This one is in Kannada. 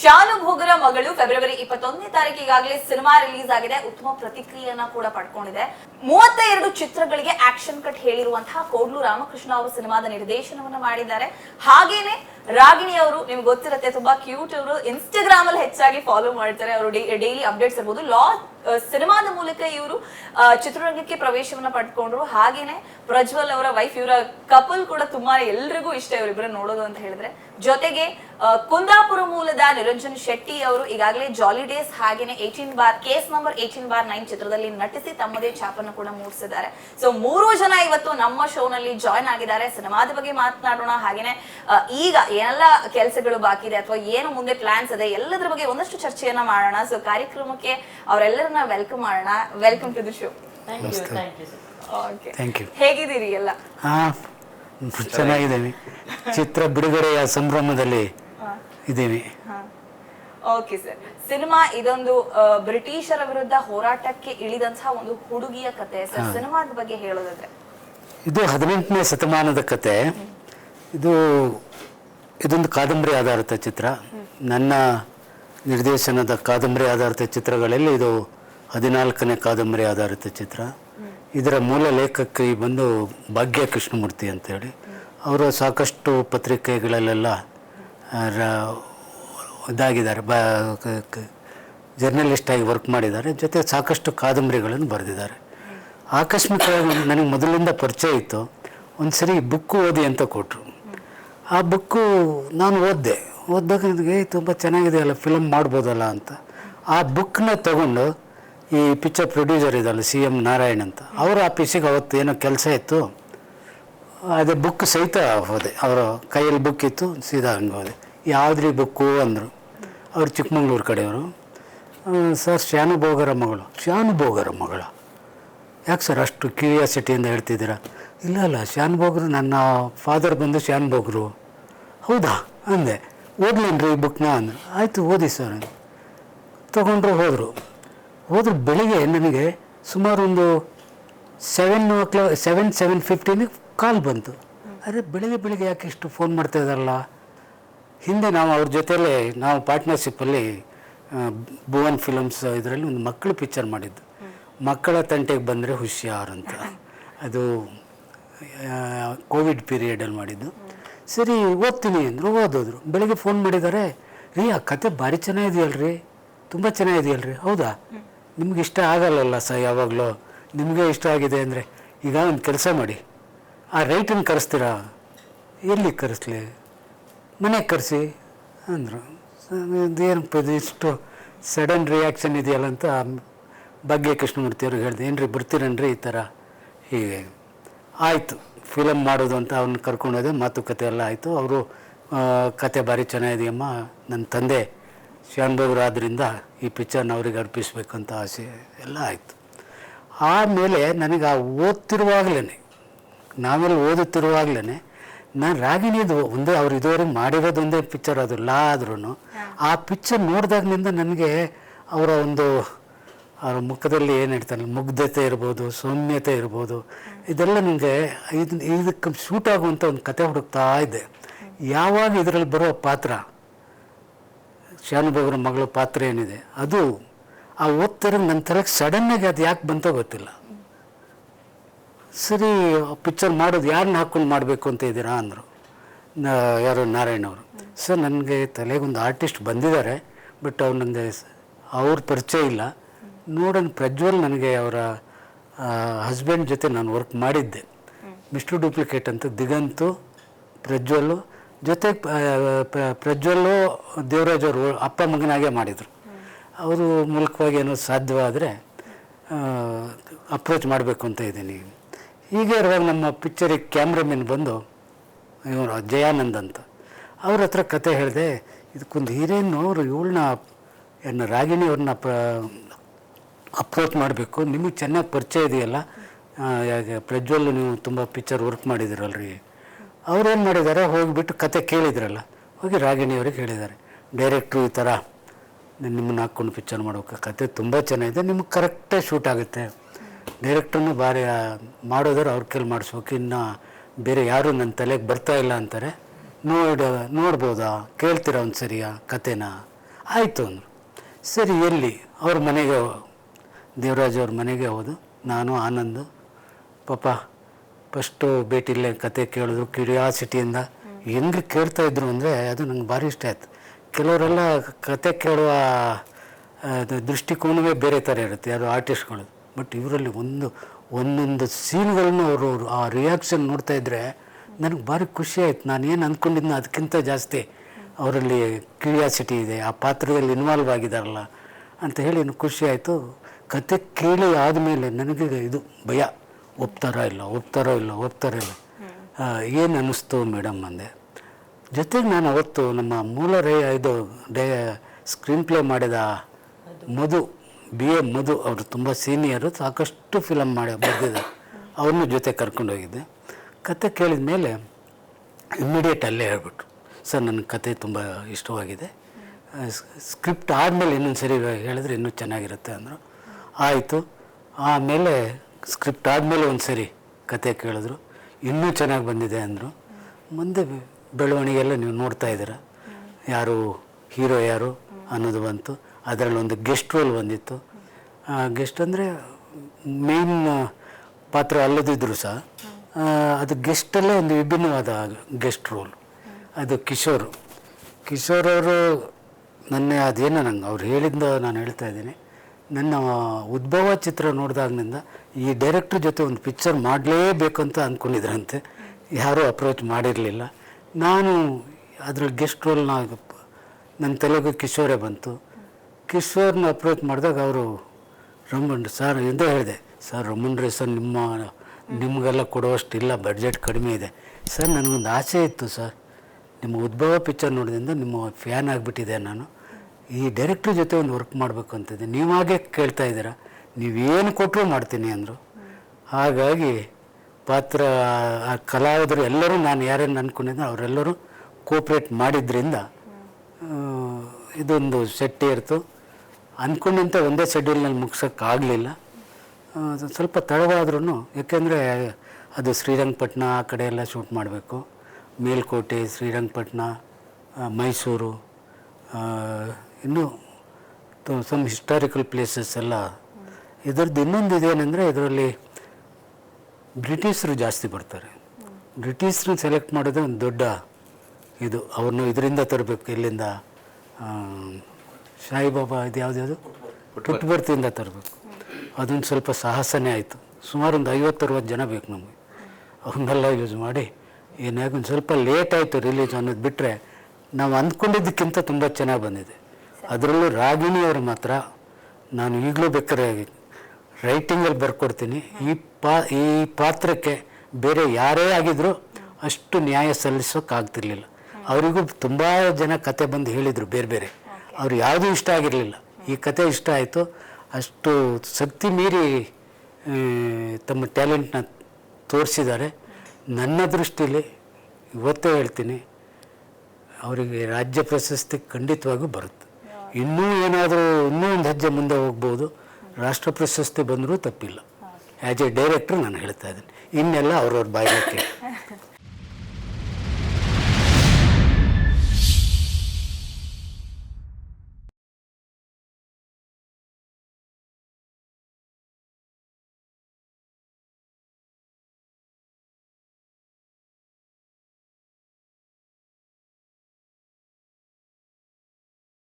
ಶಾನು ಭೋಗರ ಮಗಳು ಫೆಬ್ರವರಿ ಇಪ್ಪತ್ತೊಂದನೇ ತಾರೀಕು ಈಗಾಗಲೇ ಸಿನಿಮಾ ರಿಲೀಸ್ ಆಗಿದೆ. ಉತ್ತಮ ಪ್ರತಿಕ್ರಿಯೆಯನ್ನ ಕೂಡ ಪಡ್ಕೊಂಡಿದೆ. ಮೂವತ್ತ ಎರಡು ಚಿತ್ರಗಳಿಗೆ ಆಕ್ಷನ್ ಕಟ್ ಹೇಳಿರುವಂತಹ ಕೋಡ್ಲು ರಾಮಕೃಷ್ಣ ಅವರು ಸಿನಿಮಾದ ನಿರ್ದೇಶನವನ್ನ ಮಾಡಿದ್ದಾರೆ. ಹಾಗೇನೆ ರಾಗಿಣಿ ಅವರು, ನಿಮ್ಗೆ ಗೊತ್ತಿರುತ್ತೆ, ತುಂಬಾ ಕ್ಯೂಟ್ ಅವರು ಇನ್ಸ್ಟಾಗ್ರಾಮ್ ಅಲ್ಲಿ ಹೆಚ್ಚಾಗಿ ಫಾಲೋ ಮಾಡ್ತಾರೆ. ಅವರು ಡೈಲಿ ಅಪ್ಡೇಟ್ಸ್ ಇರ್ಬೋದು. ಲಾ ಸಿನಿಮಾದ ಮೂಲಕ ಇವರು ಚಿತ್ರರಂಗಕ್ಕೆ ಪ್ರವೇಶವನ್ನ ಪಡ್ಕೊಂಡ್ರು. ಹಾಗೇನೆ ಪ್ರಜ್ವಲ್ ಅವರ ವೈಫ್ ಇವರ ಕಪಲ್ ಕೂಡ ತುಂಬಾ ಎಲ್ರಿಗೂ ಇಷ್ಟ ಇವರಿಬ್ಬರ ನೋಡೋದು ಅಂತ ಹೇಳಿದ್ರೆ. ಜೊತೆಗೆ ಕುಂದಾಪುರ ಮೂಲದ ನಿರಂಜನ್ ಶೆಟ್ಟಿ ಅವರು ಈಗಾಗಲೇ ಜಾಲಿ ಡೇಸ್ ಹಾಗೇನೆ eighteen bar case number eighteen bar nine ಚಿತ್ರದಲ್ಲಿ ನಟಿಸಿ ತಮ್ಮದೇ ಛಾಪನ್ನು ಕೂಡ ಮೂಡಿಸಿದ್ದಾರೆ. ಸೊ ಮೂರು ಜನ ಇವತ್ತು ನಮ್ಮ ಶೋನಲ್ಲಿ ಜಾಯ್ನ್ ಆಗಿದ್ದಾರೆ. ಸಿನಿಮಾದ ಬಗ್ಗೆ ಮಾತನಾಡೋಣ. ಹಾಗೇನೆ ಈಗ ಏನೆಲ್ಲ ಕೆಲಸಗಳು ಬಾಕಿ ಇದೆ ಅಥವಾ ಏನು ಮುಂದೆ ಪ್ಲಾನ್ಸ್ ಇದೆ ಎಲ್ಲದರ ಬಗ್ಗೆ ಒಂದಷ್ಟು ಚರ್ಚೆಯನ್ನ ಮಾಡೋಣ. ಸೊ ಕಾರ್ಯಕ್ರಮಕ್ಕೆ ಅವರೆಲ್ಲರನ್ನ ವೆಲ್ಕಮ್ ಮಾಡೋಣ. Welcome to the show thank you thank you okay thank you ಹೇಗಿದ್ದೀರಿ ಎಲ್ಲ? ಹಾಂ ಚೆನ್ನಾಗಿದ್ದೀವಿ. ಚಿತ್ರ ಬಿಡುಗಡೆಯ ಸಂಭ್ರಮದಲ್ಲಿ ಇದ್ದೀವಿ. ಓಕೆ ಸರ್ ಸಿನಿಮಾ ಇದೊಂದು ಬ್ರಿಟಿಷರ ವಿರುದ್ಧ ಹೋರಾಟಕ್ಕೆ ಇಳಿದಂತಹ ಒಂದು ಹುಡುಗಿಯ ಕತೆ. ಸರ್ ಸಿನಿಮಾದ ಬಗ್ಗೆ ಹೇಳೋದಾದ್ರೆ? ಇದು ಹದಿನೆಂಟನೇ ಶತಮಾನದ ಕತೆ. ಇದು ಇದೊಂದು ಕಾದಂಬರಿ ಆಧಾರಿತ ಚಿತ್ರ. ನನ್ನ ನಿರ್ದೇಶನದ ಕಾದಂಬರಿ ಆಧಾರಿತ ಚಿತ್ರಗಳಲ್ಲಿ ಇದು ಹದಿನಾಲ್ಕನೇ ಕಾದಂಬರಿ ಆಧಾರಿತ ಚಿತ್ರ. ಇದರ ಮೂಲ ಲೇಖಕಿ ಬಂದು ಭಾಗ್ಯ ಕೃಷ್ಣಮೂರ್ತಿ ಅಂತೇಳಿ. ಅವರು ಸಾಕಷ್ಟು ಪತ್ರಿಕೆಗಳಲ್ಲೆಲ್ಲ ಇದಾಗಿದ್ದಾರೆ. ಬ, ಕ- ಕ- ಜರ್ನಲಿಸ್ಟ್ ಆಗಿ ವರ್ಕ್ ಮಾಡಿದ್ದಾರೆ. ಜೊತೆ ಸಾಕಷ್ಟು ಕಾದಂಬರಿಗಳನ್ನು ಬರೆದಿದ್ದಾರೆ. ಆಕಸ್ಮಿಕವಾಗಿ ನನಗೆ ಮೊದಲಿಂದ ಪರಿಚಯ ಇತ್ತು. ಒಂದು ಸರಿ ಬುಕ್ಕು ಓದಿ ಅಂತ ಕೊಟ್ಟರು ಆ ಬುಕ್ಕು ನಾನು ಓದಿದೆ. ಓದಿದಾಗ ನನಗೆ ತುಂಬ ಚೆನ್ನಾಗಿದೆ ಅಲ್ಲ ಫಿಲಮ್ ಮಾಡ್ಬೋದಲ್ಲ ಅಂತ. ಆ ಬುಕ್ನ ತಗೊಂಡು ಈ ಪಿಕ್ಚರ್ ಪ್ರೊಡ್ಯೂಸರ್ ಇದಲ್ಲ ಸಿ ಎಂ ನಾರಾಯಣ್ ಅಂತ. ಅವರ ಆಫೀಸಿಗೆ ಅವತ್ತು ಏನೋ ಕೆಲಸ ಇತ್ತು. ಅದೇ ಬುಕ್ ಸಹಿತ ಹೋದೆ. ಅವರ ಕೈಯಲ್ಲಿ ಬುಕ್ ಇತ್ತು, ಸೀದಾ ಹಂಗೆ ಹೋದೆ. ಯಾವುದ್ರಿ ಬುಕ್ಕು ಅಂದರು. ಅವರು ಚಿಕ್ಕಮಂಗ್ಳೂರು ಕಡೆಯವರು. ಸರ್ ಸರ್, ಶಾನುಭೋಗರ ಮಗಳು. ಶಾನುಭೋಗರ ಮಗಳ. ಯಾಕೆ ಸರ್ ಅಷ್ಟು ಕ್ಯೂರಿಯಾಸಿಟಿಯಿಂದ ಹೇಳ್ತಿದ್ದೀರಾ? ಇಲ್ಲ ಇಲ್ಲ, ಶಾನುಭೋಗರು ನನ್ನ ಫಾದರ್ ಬಂದು ಶಾನುಭೋಗರು. ಹೌದಾ ಅಂದೆ. ಓದ್ಲೇನ್ರಿ ಈ ಬುಕ್ನ ಅಂದರು ಆಯಿತು, ಓದಿ ಸರ್ ಅಂದೆ. ತಗೊಂಡ್ರು ಹೋದರು. ಹೋದ್ರು ಬೆಳಿಗ್ಗೆ ನನಗೆ ಸುಮಾರು ಒಂದು seven o'clock seven seven ಫಿಫ್ಟೀನಿಗೆ ಕಾಲ್ ಬಂತು. ಅರೆ, ಬೆಳಿಗ್ಗೆ ಬೆಳಿಗ್ಗೆ ಯಾಕೆ ಇಷ್ಟು ಫೋನ್ ಮಾಡ್ತಾ ಇದ್ದಾರಲ್ಲ? ಹಿಂದೆ ನಾವು ಅವ್ರ ಜೊತೆಲೇ, ನಾವು ಪಾರ್ಟ್ನರ್ಶಿಪ್ಪಲ್ಲಿ ಭುವನ್ ಫಿಲಮ್ಸ್ ಇದರಲ್ಲಿ ಒಂದು ಮಕ್ಕಳು ಪಿಕ್ಚರ್ ಮಾಡಿದ್ದು. ಮಕ್ಕಳ ತಂಟೆಗೆ ಬಂದರೆ ಅಂತ. ಅದು ಕೋವಿಡ್ ಪೀರಿಯಡಲ್ಲಿ ಮಾಡಿದ್ದು. ಸರಿ, ಓದ್ತೀನಿ ಅಂದರು, ಓದೋದ್ರು. ಬೆಳಿಗ್ಗೆ ಫೋನ್ ಮಾಡಿದ್ದಾರೆ ರೀ, ಆ ಕತೆ ಭಾರಿ ಚೆನ್ನಾಗಿದೆಯಲ್ರಿ. ತುಂಬ ಚೆನ್ನಾಗಿದೆಯಲ್ರಿ. ಹೌದಾ? ನಿಮ್ಗೆ ಇಷ್ಟ ಆಗಲ್ಲಲ್ಲ ಸ ಯಾವಾಗಲೂ? ನಿಮಗೆ ಇಷ್ಟ ಆಗಿದೆ ಅಂದರೆ ಈಗ ಒಂದು ಕೆಲಸ ಮಾಡಿ. ಆ ರೈಟನ್ನು ಕರೆಸ್ತೀರಾ? ಎಲ್ಲಿ ಕರೆಸ್ಲಿ? ಮನೆಗೆ ಕರೆಸಿ? ಅಂದರು. ಏನಪ್ಪ ಇದು ಇಷ್ಟು ಸಡನ್ ರಿಯಾಕ್ಷನ್ ಇದೆಯಲ್ಲ ಅಂತ ಭಾಗ್ಯ ಕೃಷ್ಣಮೂರ್ತಿ ಅವ್ರಿಗೆ ಹೇಳಿದೆ, ಏನ್ರಿ ಬರ್ತೀರನ್ರಿ ಈ ಥರ? ಹೀಗೆ. ಆಯಿತು. ಫಿಲಮ್ ಮಾಡೋದು ಅಂತ ಅವ್ರನ್ನ ಕರ್ಕೊಂಡೋದೆ ಮಾತುಕತೆ ಎಲ್ಲ ಆಯಿತು. ಅವರು ಕತೆ ಭಾರಿ ಚೆನ್ನಾಗಿದೆಯಮ್ಮ ನನ್ನ ತಂದೆ ಶಾನ್ಭೋಗ್ರು ಆದ್ದರಿಂದ ಈ ಪಿಕ್ಚರ್ನ ಅವ್ರಿಗೆ ಅರ್ಪಿಸ್ಬೇಕು ಅಂತ ಆಸೆ ಎಲ್ಲ ಆಯಿತು. ಆಮೇಲೆ ನನಗೆ ಆ ಓದ್ತಿರುವಾಗಲೇ ನಾವೆಲ್ಲ ಓದುತ್ತಿರುವಾಗಲೇ ನಾನು ರಾಗಿಣಿದು ಒಂದೇ ಅವ್ರು ಇದುವರೆಗೆ ಮಾಡಿರೋದೊಂದೇ ಪಿಕ್ಚರ್ ಅದು ಲಾ ಆದ್ರೂ ಆ ಪಿಕ್ಚರ್ ನೋಡಿದಾಗ್ಲಿಂದ ನನಗೆ ಅವರ ಒಂದು ಅವ್ರ ಮುಖದಲ್ಲಿ ಏನು ಹೇಳ್ತಾರೆ ಮುಗ್ಧತೆ ಇರ್ಬೋದು, ಸೌಮ್ಯತೆ ಇರ್ಬೋದು. ಇದೆಲ್ಲ ನನಗೆ ಇದು, ಇದಕ್ಕೆ ಶೂಟ್ ಆಗುವಂಥ ಒಂದು ಕತೆ ಹುಡುಕ್ತಾ ಇದೆ. ಯಾವಾಗ ಇದರಲ್ಲಿ ಬರೋ ಪಾತ್ರ? ಶಾನುಭೋಗರ ಮಗಳ ಪಾತ್ರ ಏನಿದೆ? ಅದು ಆ ಓದ್ತಾರೆ ನನ್ನ ಸಡನ್ನಾಗಿ ಅದು ಯಾಕೆ ಬಂತೋ ಗೊತ್ತಿಲ್ಲ. ಸರಿ ಪಿಕ್ಚರ್ ಮಾಡೋದು ಯಾರನ್ನ ಹಾಕ್ಕೊಂಡು ಮಾಡಬೇಕು ಅಂತ ಇದ್ದೀರಾ ಅಂದರು ಯಾರು ನಾರಾಯಣ ಅವರು. ಸರ್ ನನಗೆ ತಲೆಗೊಂದು ಆರ್ಟಿಸ್ಟ್ ಬಂದಿದ್ದಾರೆ ಬಟ್ ಅವ್ರು ನನಗೆ ಅವ್ರ ಪರಿಚಯ ಇಲ್ಲ. ನೋಡೋಣ ಪ್ರಜ್ವಲ್ ನನಗೆ ಅವರ ಹಸ್ಬೆಂಡ್ ಜೊತೆ ನಾನು ವರ್ಕ್ ಮಾಡಿದ್ದೆ. ಮಿಸ್ಟರ್ ಡೂಪ್ಲಿಕೇಟ್ ಅಂತ ದಿಗಂತು, ಪ್ರಜ್ವಲ್ಲು, ಜೊತೆ ಪ್ರಜ್ವಲ್ಲು ದೇವರಾಜ್ ಅವರು ಅಪ್ಪ ಮಗನಾಗೆ ಮಾಡಿದರು. ಅವರು ಮೂಲಕವಾಗಿ ಏನೋ ಸಾಧ್ಯವಾದರೆ ಅಪ್ರೋಚ್ ಮಾಡಬೇಕು ಅಂತ ಇದ್ದೀನಿ. ಹೀಗೆ ಇರುವಾಗ ನಮ್ಮ ಪಿಕ್ಚರಿಗೆ ಕ್ಯಾಮ್ರಾಮನ್ ಬಂದು, ಇವರು ಜಯಾನಂದ್ ಅಂತ, ಅವ್ರ ಹತ್ರ ಕತೆ ಹೇಳಿದೆ, ಇದಕ್ಕೊಂದು ಹೀರೇನು ಅವರು ಇವಳನ್ನ ಏನು ರಾಗಿಣಿ ಅವ್ರನ್ನ ಪ್ರ ಅಪ್ರೋಚ್ ಮಾಡಬೇಕು. ನಿಮಗೆ ಚೆನ್ನಾಗಿ ಪರಿಚಯ ಇದೆಯಲ್ಲ? ಪ್ರಜ್ವಲ್ ನೀವು ತುಂಬ ಪಿಕ್ಚರ್ ವರ್ಕ್ ಮಾಡಿದಿರಲ್ರಿ. ಅವ್ರೇನು ಮಾಡಿದ್ದಾರೆ ಹೋಗಿಬಿಟ್ಟು ಕತೆ ಕೇಳಿದ್ರಲ್ಲ. ಹೋಗಿ ರಾಗಿಣಿ ಅವ್ರಿಗೆ ಹೇಳಿದ್ದಾರೆ. ಡೈರೆಕ್ಟ್ರು ಈ ಥರ ನಿಮ್ಮನ್ನು ಹಾಕ್ಕೊಂಡು ಪಿಕ್ಚರ್ ಮಾಡಬೇಕು ಕತೆ ತುಂಬ ಚೆನ್ನಾಗಿದೆ. ನಿಮ್ಗೆ ಕರೆಕ್ಟಾಗಿ ಶೂಟ್ ಆಗುತ್ತೆ. ಡೈರೆಕ್ಟ್ರನ್ನು ಭಾರಿ ಮಾಡೋದರ ಅವ್ರ ಕೈಲಿ ಮಾಡಿಸ್ಬೇಕು ಇನ್ನು ಬೇರೆ ಯಾರೂ ನನ್ನ ತಲೆಗೆ ಬರ್ತಾ ಇಲ್ಲ ಅಂತಾರೆ. ನೋಡ, ನೋಡ್ಬೋದಾ? ಕೇಳ್ತೀರಾ ಒಂದು ಸರಿಯಾ ಕತೆನ? ಆಯಿತು ಅಂದರು. ಸರಿ, ಎಲ್ಲಿ? ಅವ್ರ ಮನೆಗೆ ದೇವರಾಜ್ ಅವ್ರ ಮನೆಗೆ ಹೋದು. ನಾನು, ಆನಂದು. ಪಾಪ, ಫಸ್ಟು ಭೇಟಿಲ್ಲೇ ಕತೆ ಕೇಳಿದ್ರು, ಕ್ಯೂರಿಯಾಸಿಟಿಯಿಂದ. ಹೆಂಗೆ ಕೇಳ್ತಾ ಇದ್ರು ಅಂದರೆ ಅದು ನಂಗೆ ಭಾರಿ ಇಷ್ಟ ಆಯ್ತು. ಕೆಲವರೆಲ್ಲ ಕತೆ ಕೇಳುವ ದೃಷ್ಟಿಕೋನವೇ ಬೇರೆ ಥರ ಇರುತ್ತೆ, ಯಾರು ಆರ್ಟಿಸ್ಟ್ಗಳು. ಬಟ್ ಇವರಲ್ಲಿ ಒಂದು, ಒಂದೊಂದು ಸೀನ್ಗಳನ್ನು ಅವರು ಆ ರಿಯಾಕ್ಷನ್ ನೋಡ್ತಾ ಇದ್ದರೆ ನನಗೆ ಭಾರಿ ಖುಷಿ ಆಯ್ತು. ನಾನು ಏನು ಅಂದ್ಕೊಂಡಿದ್ನೋ ಅದಕ್ಕಿಂತ ಜಾಸ್ತಿ ಅವರಲ್ಲಿ ಕ್ಯೂರಿಯಾಸಿಟಿ ಇದೆ, ಆ ಪಾತ್ರದಲ್ಲಿ ಇನ್ವಾಲ್ವ್ ಆಗಿದಾರಲ್ಲ ಅಂತ ಹೇಳಿ ಖುಷಿ ಆಯಿತು. ಕತೆ ಕೇಳಿ ಆದಮೇಲೆ ನನಗೆ ಇದು ಭಯ. ಒಪ್ತಾರೋ ಇಲ್ಲ ಒಪ್ತಾರೋ ಇಲ್ಲ ಒಪ್ತಾರೋ ಇಲ್ಲ. ಏನು ಅನ್ನಿಸ್ತು ಮೇಡಮ್ ಅಂದೆ. ಜೊತೆಗೆ ನಾನು ಅವತ್ತು ನಮ್ಮ ಮೂಲ ರೇ, ಇದು ಡೇ, ಸ್ಕ್ರೀನ್ ಪ್ಲೇ ಮಾಡಿದ ಮಧು, ಬಿ ಎ ಮಧು ಅವರು ತುಂಬ ಸೀನಿಯರು, ಸಾಕಷ್ಟು ಫಿಲಮ್ ಮಾಡಿ ಬರೆದಿದ್ದೆ ಅವ್ರನ್ನೂ ಜೊತೆ ಕರ್ಕೊಂಡು ಹೋಗಿದ್ದೆ. ಕತೆ ಕೇಳಿದ ಮೇಲೆ ಇಮ್ಮಿಡಿಯೇಟ್ ಅಲ್ಲೇ ಹೇಳ್ಬಿಟ್ರು. ಸರ್ ನನ್ನ ಕತೆ ತುಂಬ ಇಷ್ಟವಾಗಿದೆ. ಸ್ಕ್ರಿಪ್ಟ್ ಆದಮೇಲೆ ಇನ್ನೊಂದು ಸರಿ ಹೇಳಿದ್ರೆ ಇನ್ನೂ ಚೆನ್ನಾಗಿರುತ್ತೆ ಅಂದರು. ಆಯಿತು. ಆಮೇಲೆ ಸ್ಕ್ರಿಪ್ಟ್ ಆದಮೇಲೆ ಒಂದು ಸರಿ ಕತೆ ಕೇಳಿದ್ರು. ಇನ್ನೂ ಚೆನ್ನಾಗಿ ಬಂದಿದೆ ಅಂದರು. ಮುಂದೆ ಬೆಳವಣಿಗೆ ಎಲ್ಲ ನೀವು ನೋಡ್ತಾ ಇದ್ದೀರ. ಯಾರು ಹೀರೋ ಯಾರು ಅನ್ನೋದು ಬಂತು. ಅದರಲ್ಲಿ ಒಂದು ಗೆಸ್ಟ್ ರೋಲ್ ಬಂದಿತ್ತು. ಗೆಸ್ಟ್ ಅಂದರೆ ಮೇನ್ ಪಾತ್ರ ಅಲ್ಲದಿದ್ದರೂ ಸಹ ಅದು ಗೆಸ್ಟಲ್ಲೇ ಒಂದು ವಿಭಿನ್ನವಾದ ಗೆಸ್ಟ್ ರೋಲ್ ಅದು ಕಿಶೋರ್. ಕಿಶೋರ್ ಅವರು ನನ್ನ ಅದೇನೋ ನಂಗೆ ಅವ್ರು ಹೇಳಿದ್ದ ನಾನು ಹೇಳ್ತಾ ಇದ್ದೀನಿ. ನನ್ನ ಉದ್ಭವ ಚಿತ್ರ ನೋಡಿದಾಗಿನಿಂದ ಈ ಡೈರೆಕ್ಟ್ರ್ ಜೊತೆ ಒಂದು ಪಿಕ್ಚರ್ ಮಾಡಲೇಬೇಕಂತ ಅಂದ್ಕೊಂಡಿದ್ರಂತೆ ಯಾರೂ ಅಪ್ರೋಚ್ ಮಾಡಿರಲಿಲ್ಲ. ನಾನು ಅದರ ಗೆಸ್ಟ್ ರೋಲ್ನ ನನ್ನ ತೆಲುಗು ಕಿಶೋರೇ ಬಂತು. ಕಿಶೋರ್ನ ಅಪ್ರೋಚ್ ಮಾಡಿದಾಗ ಅವರು, ರಮಣ್ ಸರ್ ಎಂದೇ ಹೇಳಿದೆ ಸರ್ ರಮಣ್ ರೀ ಸರ್ ನಿಮ್ಮ, ನಿಮಗೆಲ್ಲ ಕೊಡುವಷ್ಟು ಇಲ್ಲ ಬಡ್ಜೆಟ್ ಕಡಿಮೆ ಇದೆ. ಸರ್ ನನಗೊಂದು ಆಸೆ ಇತ್ತು ಸರ್ ನಿಮ್ಮ ಉದ್ಭವ ಪಿಕ್ಚರ್ ನೋಡಿದಿಂದ ನಿಮ್ಮ ಫ್ಯಾನ್ ಆಗಿಬಿಟ್ಟಿದೆ ನಾನು. ಈ ಡೈರೆಕ್ಟ್ರ್ ಜೊತೆ ಒಂದು ವರ್ಕ್ ಮಾಡಬೇಕು ಅಂತಿದ್ದೆ ನೀವಾಗೆ ಕೇಳ್ತಾ ಇದ್ದೀರಾ ನೀವೇನು ಕೊಟ್ಟರು ಮಾಡ್ತೀನಿ ಅಂದರು. ಹಾಗಾಗಿ ಪಾತ್ರ, ಆ ಕಲಾವಿದರು ಎಲ್ಲರೂ ನಾನು ಯಾರನ್ನು ಅಂದ್ಕೊಂಡಿದ್ದೆ ಅವರೆಲ್ಲರೂ ಕೋಪ್ರೇಟ್ ಮಾಡಿದ್ರಿಂದ ಇದೊಂದು ಸೆಟ್ ಇರ್ತು. ಅಂದ್ಕೊಂಡಂತ ಒಂದೇ ಶೆಡ್ಯೂಲ್ನಲ್ಲಿ ಮುಗ್ಸೋಕ್ಕಾಗಲಿಲ್ಲ ಸ್ವಲ್ಪ ತಡವಾದ್ರೂ ಯಾಕೆಂದರೆ ಅದು ಶ್ರೀರಂಗಪಟ್ಟಣ ಆ ಕಡೆ ಎಲ್ಲ ಶೂಟ್ ಮಾಡಬೇಕು. ಮೇಲ್ಕೋಟೆ ಶ್ರೀರಂಗಪಟ್ಟಣ ಮೈಸೂರು ಇನ್ನೂ ಸಮ್ ಹಿಸ್ಟಾರಿಕಲ್ ಪ್ಲೇಸಸ್ ಎಲ್ಲ. ಇದರದ್ದು ಇನ್ನೊಂದು ಇದೇನೆಂದರೆ ಇದರಲ್ಲಿ ಬ್ರಿಟಿಷರು ಜಾಸ್ತಿ ಬರ್ತಾರೆ. ಬ್ರಿಟಿಷ್ರನ್ನ ಸೆಲೆಕ್ಟ್ ಮಾಡೋದೇ ಒಂದು ದೊಡ್ಡ ಇದು. ಅವ್ರನ್ನ ಇದರಿಂದ ತರಬೇಕು, ಇಲ್ಲಿಂದ ಸಾಯಿಬಾಬಾ ಇದು ಯಾವ್ದು ಪುಟ್ಟಬರ್ತಿಯಿಂದ ತರಬೇಕು. ಅದೊಂದು ಸ್ವಲ್ಪ ಸಾಹಸನೇ ಆಯಿತು. ಸುಮಾರು ಒಂದು ಐವತ್ತರವತ್ತು ಜನ ಬೇಕು ನಮಗೆ. ಅವನ್ನೆಲ್ಲ ಯೂಸ್ ಮಾಡಿ ಏನಾಗ ಒಂದು ಸ್ವಲ್ಪ ಲೇಟ್ ಆಯಿತು ರಿಲೀಸ್ ಅನ್ನೋದು ಬಿಟ್ಟರೆ ನಾವು ಅಂದ್ಕೊಂಡಿದ್ದಕ್ಕಿಂತ ತುಂಬ ಚೆನ್ನಾಗಿ ಬಂದಿದೆ. ಅದರಲ್ಲೂ ರಾಗಿಣಿ ಅವರು ಮಾತ್ರ ನಾನು ಈಗಲೂ ಬೇಕಾರೆ ರೈಟಿಂಗಲ್ಲಿ ಬರ್ಕೊಡ್ತೀನಿ. ಈ ಪಾ, ಈ ಪಾತ್ರಕ್ಕೆ ಬೇರೆ ಯಾರೇ ಆಗಿದ್ರು ಅಷ್ಟು ನ್ಯಾಯ ಸಲ್ಲಿಸೋಕ್ಕಾಗ್ತಿರ್ಲಿಲ್ಲ ಅವರಿಗೂ ತುಂಬ ಜನ ಕತೆ ಬಂದು ಹೇಳಿದರು ಬೇರೆ ಬೇರೆ. ಅವ್ರು ಯಾವುದೂ ಇಷ್ಟ ಆಗಿರಲಿಲ್ಲ. ಈ ಕತೆ ಇಷ್ಟ ಆಯಿತು. ಅಷ್ಟು ಶಕ್ತಿ ಮೀರಿ ತಮ್ಮ ಟ್ಯಾಲೆಂಟ್ನ ತೋರಿಸಿದ್ದಾರೆ. ನನ್ನ ದೃಷ್ಟಿಲಿ ಇವತ್ತೇ ಹೇಳ್ತೀನಿ, ಅವರಿಗೆ ರಾಜ್ಯ ಪ್ರಶಸ್ತಿ ಖಂಡಿತವಾಗೂ ಬರುತ್ತೆ. ಇನ್ನೂ ಏನಾದರೂ ಇನ್ನೂ ಒಂದು ಹೆಜ್ಜೆ ಮುಂದೆ ಹೋಗ್ಬೋದು. ರಾಷ್ಟ್ರ ಪ್ರಶಸ್ತಿ ಬಂದರೂ ತಪ್ಪಿಲ್ಲ. ಆ್ಯಸ್ ಎ ಡೈರೆಕ್ಟ್ರ್ ನಾನು ಹೇಳ್ತಾ ಇದ್ದೀನಿ. ಇನ್ನೆಲ್ಲ ಅವ್ರವ್ರ ಬಾಯಿಗೆ